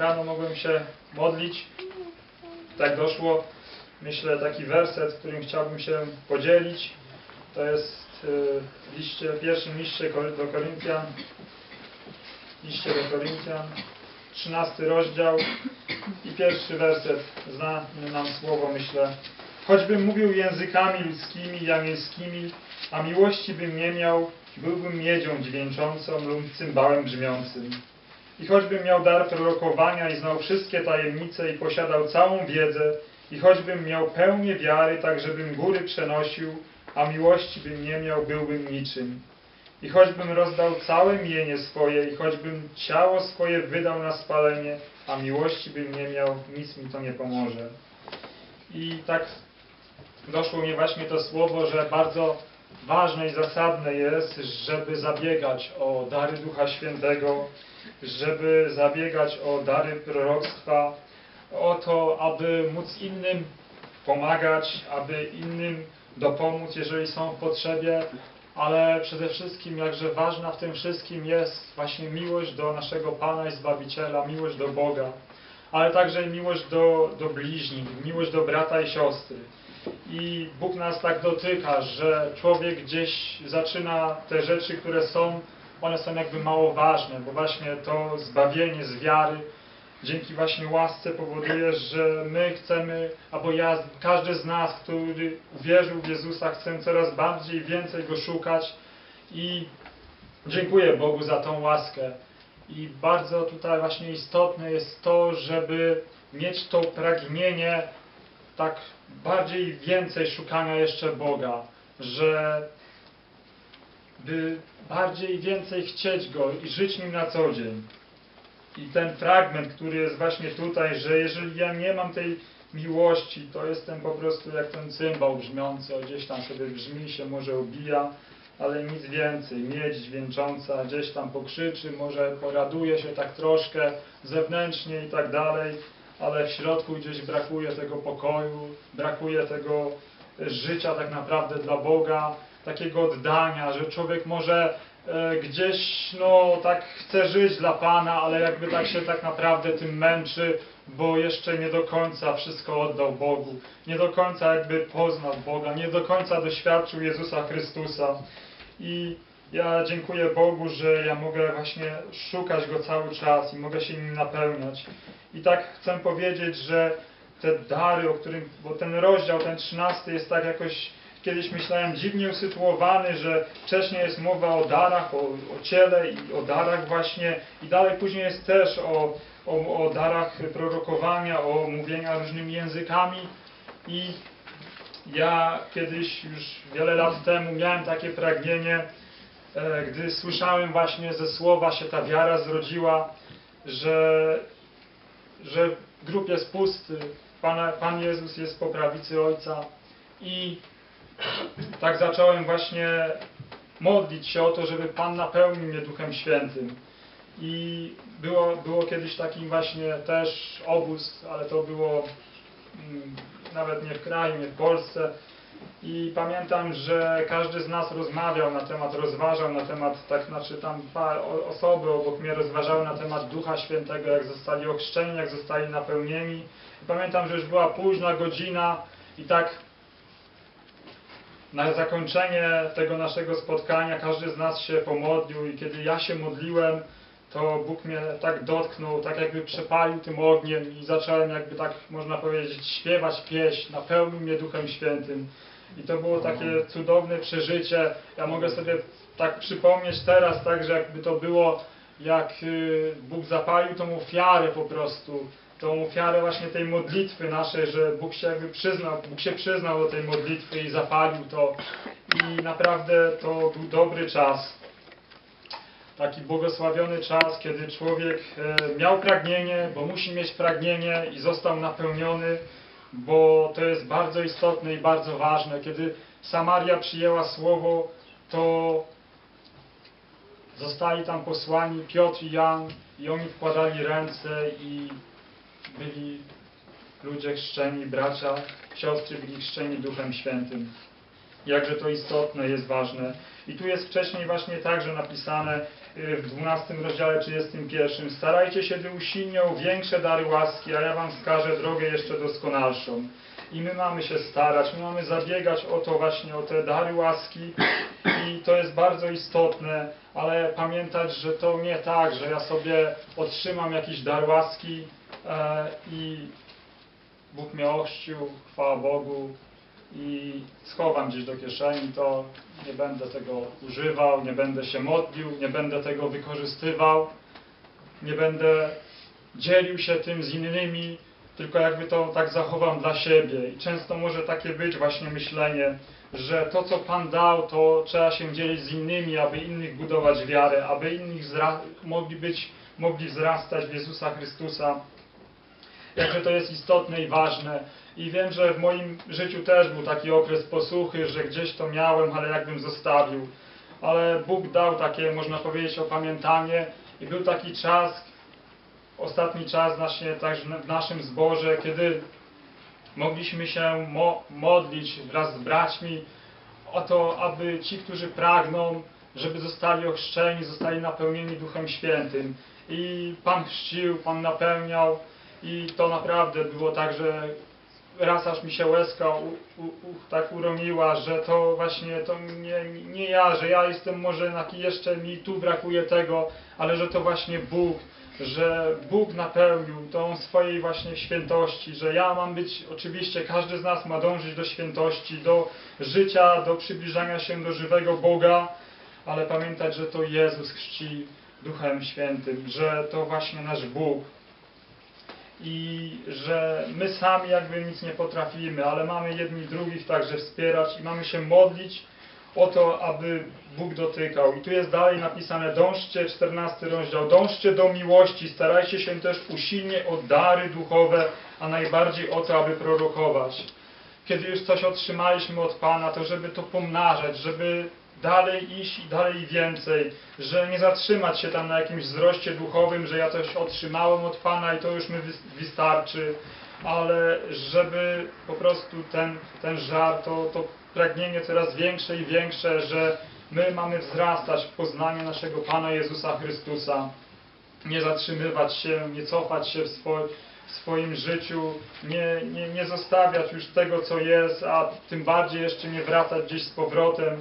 rano mogłem się modlić, tak doszło, myślę, taki werset, którym chciałbym się podzielić. To jest y, w liście, pierwszym liście do Koryntian, liście do Koryntian, 13 rozdział i pierwszy werset, znany nam słowo, myślę. Choćbym mówił językami ludzkimi i anielskimi, a miłości bym nie miał, byłbym miedzią dźwięczącą lub cymbałem brzmiącym. I choćbym miał dar prorokowania i znał wszystkie tajemnice i posiadał całą wiedzę, i choćbym miał pełnię wiary, tak żebym góry przenosił, a miłości bym nie miał, byłbym niczym. I choćbym rozdał całe mienie swoje, i choćbym ciało swoje wydał na spalenie, a miłości bym nie miał, nic mi to nie pomoże. I tak doszło mi właśnie to słowo, że bardzo ważne i zasadne jest, żeby zabiegać o dary Ducha Świętego, żeby zabiegać o dary proroctwa, o to, aby móc innym pomagać, aby innym dopomóc, jeżeli są w potrzebie, ale przede wszystkim jakże ważna w tym wszystkim jest właśnie miłość do naszego Pana i Zbawiciela, miłość do Boga, ale także miłość do, do bliźnich, miłość do brata i siostry. I Bóg nas tak dotyka, że człowiek gdzieś zaczyna te rzeczy, które są, one są jakby mało ważne, bo właśnie to zbawienie z wiary, dzięki właśnie łasce powoduje, że my chcemy, albo ja, każdy z nas, który uwierzył w Jezusa, chce coraz bardziej więcej Go szukać i dziękuję Bogu za tą łaskę. I bardzo tutaj właśnie istotne jest to, żeby mieć to pragnienie tak bardziej więcej szukania jeszcze Boga, że by bardziej i więcej chcieć Go i żyć Nim na co dzień. I ten fragment, który jest właśnie tutaj, że jeżeli ja nie mam tej miłości, to jestem po prostu jak ten cymbał brzmiący, o gdzieś tam sobie brzmi, się może ubija, ale nic więcej. Miedź dźwięcząca gdzieś tam pokrzyczy, może poraduje się tak troszkę zewnętrznie i tak dalej, ale w środku gdzieś brakuje tego pokoju, brakuje tego życia tak naprawdę dla Boga, takiego oddania, że człowiek może e, gdzieś no tak chce żyć dla Pana, ale jakby tak się tak naprawdę tym męczy, bo jeszcze nie do końca wszystko oddał Bogu, nie do końca jakby poznał Boga, nie do końca doświadczył Jezusa Chrystusa. I ja dziękuję Bogu, że ja mogę właśnie szukać Go cały czas i mogę się nim napełniać. I tak chcę powiedzieć, że te dary, o którym, bo ten rozdział, ten trzynasty jest tak jakoś, kiedyś myślałem dziwnie usytuowany, że wcześniej jest mowa o darach, o, o ciele i o darach właśnie i dalej później jest też o, o, o darach prorokowania, o mówienia różnymi językami. I ja kiedyś już wiele lat temu miałem takie pragnienie, e, gdy słyszałem właśnie ze słowa się ta wiara zrodziła, że, że grób jest pusty, Pana, Pan Jezus jest po prawicy Ojca i tak zacząłem właśnie modlić się o to, żeby Pan napełnił mnie Duchem Świętym. I było, było kiedyś taki właśnie też obóz, ale to było mm, nawet nie w kraju, nie w Polsce. I pamiętam, że każdy z nas rozmawiał na temat, rozważał na temat, tak znaczy tam osoby obok mnie rozważały na temat Ducha Świętego, jak zostali ochrzczeni, jak zostali napełnieni. I pamiętam, że już była późna godzina i tak na zakończenie tego naszego spotkania każdy z nas się pomodlił i kiedy ja się modliłem, to Bóg mnie tak dotknął, tak jakby przepalił tym ogniem i zacząłem jakby tak można powiedzieć śpiewać pieśń, napełnił mnie Duchem Świętym. I to było takie cudowne przeżycie. Ja mogę sobie tak przypomnieć teraz, tak, że jakby to było, jak y, Bóg zapalił tą ofiarę po prostu, tą ofiarę właśnie tej modlitwy naszej, że Bóg się jakby przyznał, Bóg się przyznał do tej modlitwy i zapalił to. I naprawdę to był dobry czas taki błogosławiony czas, kiedy człowiek e, miał pragnienie, bo musi mieć pragnienie i został napełniony, bo to jest bardzo istotne i bardzo ważne. Kiedy Samaria przyjęła słowo, to zostali tam posłani Piotr i Jan i oni wkładali ręce i byli ludzie chrzczeni, bracia, siostry byli chrzczeni Duchem Świętym. Jakże to istotne jest ważne. I tu jest wcześniej właśnie także napisane y, w 12 rozdziale 31. Starajcie się, by usilnie o większe dary łaski, a ja wam wskażę drogę jeszcze doskonalszą. I my mamy się starać, my mamy zabiegać o to właśnie, o te dary łaski i to jest bardzo istotne, ale pamiętać, że to nie tak, że ja sobie otrzymam jakiś dar łaski i Bóg mnie chwała Bogu i schowam gdzieś do kieszeni, to nie będę tego używał, nie będę się modlił, nie będę tego wykorzystywał, nie będę dzielił się tym z innymi, tylko jakby to tak zachowam dla siebie. I często może takie być właśnie myślenie, że to, co Pan dał, to trzeba się dzielić z innymi, aby innych budować wiarę, aby wzra- mogli być, mogli wzrastać w Jezusa Chrystusa. Jakże to jest istotne i ważne. I wiem, że w moim życiu też był taki okres posłuchy, że gdzieś to miałem, ale jakbym zostawił. Ale Bóg dał takie, można powiedzieć, opamiętanie i był taki czas, ostatni czas właśnie także w naszym zborze, kiedy mogliśmy się mo modlić wraz z braćmi o to, aby ci, którzy pragną, żeby zostali ochrzczeni, zostali napełnieni Duchem Świętym. I Pan chrzcił, Pan napełniał i to naprawdę było tak, że raz aż mi się łezka u, u, u, tak uromiła, że to właśnie to nie, nie ja, że ja jestem może taki jeszcze mi tu brakuje tego, ale że to właśnie Bóg, że Bóg napełnił tą swojej właśnie świętości, że ja mam być, oczywiście każdy z nas ma dążyć do świętości, do życia, do przybliżania się do żywego Boga, ale pamiętać, że to Jezus chrzci Duchem Świętym, że to właśnie nasz Bóg, i że my sami jakby nic nie potrafimy, ale mamy jedni drugich także wspierać i mamy się modlić o to, aby Bóg dotykał. I tu jest dalej napisane, dążcie, 14 rozdział, dążcie do miłości, starajcie się też usilnie o dary duchowe, a najbardziej o to, aby prorokować. Kiedy już coś otrzymaliśmy od Pana, to żeby to pomnażać, żeby dalej iść i dalej więcej, że nie zatrzymać się tam na jakimś wzroście duchowym, że ja coś otrzymałem od Pana i to już mi wys- wystarczy, ale żeby po prostu ten, ten żar, to, to pragnienie coraz większe i większe, że my mamy wzrastać w poznaniu naszego Pana Jezusa Chrystusa, nie zatrzymywać się, nie cofać się w, swo, w swoim życiu, nie, nie, nie zostawiać już tego, co jest, a tym bardziej jeszcze nie wracać gdzieś z powrotem,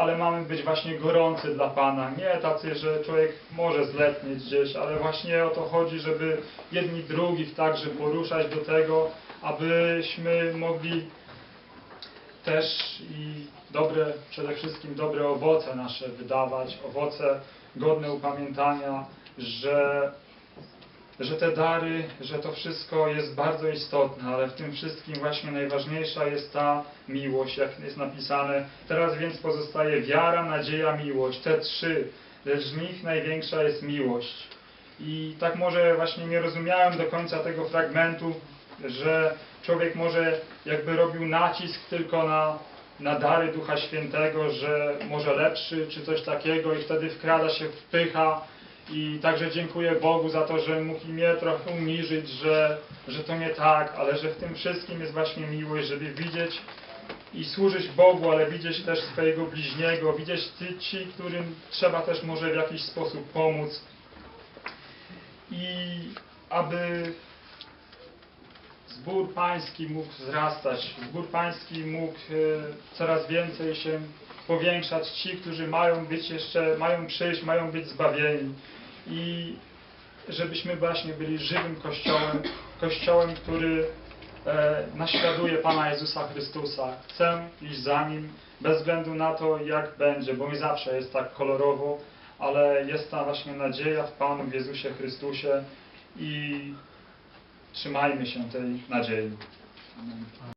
ale mamy być właśnie gorący dla Pana. Nie tacy, że człowiek może zletnieć gdzieś, ale właśnie o to chodzi, żeby jedni drugich także poruszać do tego, abyśmy mogli też i dobre, przede wszystkim dobre owoce nasze wydawać, owoce godne upamiętania, że, że te dary, że to wszystko jest bardzo istotne, ale w tym wszystkim właśnie najważniejsza jest ta miłość, jak jest napisane. Teraz więc pozostaje wiara, nadzieja, miłość. Te trzy, lecz z nich największa jest miłość. I tak może właśnie nie rozumiałem do końca tego fragmentu, że człowiek może jakby robił nacisk tylko na, na dary Ducha Świętego, że może lepszy czy coś takiego i wtedy wkrada się wpycha i także dziękuję Bogu za to, że mógł mnie trochę uniżyć, że, że to nie tak, ale że w tym wszystkim jest właśnie miłość, żeby widzieć i służyć Bogu, ale widzieć też swojego bliźniego, widzieć ty, ci, którym trzeba też może w jakiś sposób pomóc. I aby zbór pański mógł wzrastać, zbór pański mógł e, coraz więcej się powiększać, ci, którzy mają być jeszcze, mają przyjść, mają być zbawieni i żebyśmy właśnie byli żywym Kościołem, Kościołem, który e, naśladuje Pana Jezusa Chrystusa. Chcę iść za Nim, bez względu na to, jak będzie, bo mi zawsze jest tak kolorowo, ale jest ta właśnie nadzieja w Panu, w Jezusie Chrystusie i trzymajmy się tej nadziei. Amen.